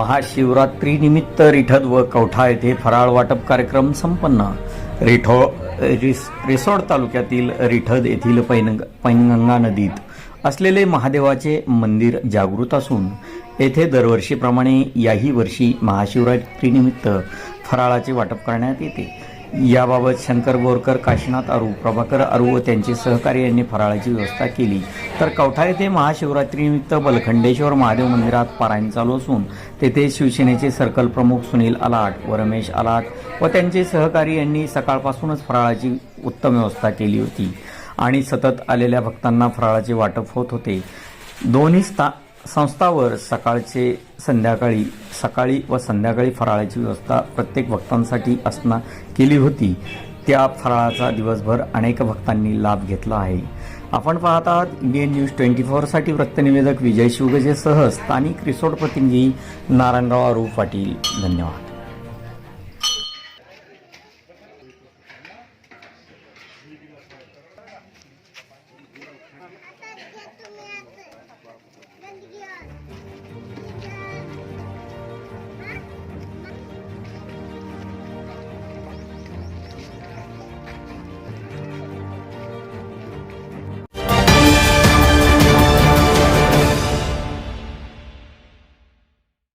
महाशिवरात्रीनिमित्त रिठद व कवठा येथे फराळ वाटप कार्यक्रम संपन्न. रिठो रिस रिसोड तालुक्यातील रिठद येथील पैनग पैनगंगा नदीत असलेले महादेवाचे मंदिर जागृत असून येथे दरवर्षीप्रमाणे याही वर्षी महाशिवरात्रीनिमित्त फराळाचे वाटप करण्यात येते. याबाबत शंकर बोरकर काशीनाथ अरू प्रभाकर अरू व त्यांचे सहकारी यांनी फराळाची व्यवस्था केली. तर कवठा येथे महाशिवरात्रीनिमित्त बलखंडेश्वर महादेव मंदिरात पारायण चालू असून तेथे शिवसेनेचे सर्कल प्रमुख सुनील आलाट व रमेश आलाट व त्यांचे सहकारी यांनी सकाळपासूनच फराळाची उत्तम व्यवस्था केली होती. आणि सतत आलेल्या भक्तांना फराळाचे वाटप होत होते. दोन्ही स्था संस्थावर सकाळचे संध्याकाळी सकाळी व संध्याकाळी फराळाची व्यवस्था प्रत्येक भक्तांसाठी असणार केली होती. त्या फराळाचा दिवसभर अनेक भक्तांनी लाभ घेतला आहे. आपण पाहत आहात इंडियन न्यूज ट्वेंटी फोरसाठी वृत्तनिवेदक विजय शिवगजेसह स्थानिक रिसोर्ट प्रतिनिधी नारायणराव अरू पाटील. धन्यवाद.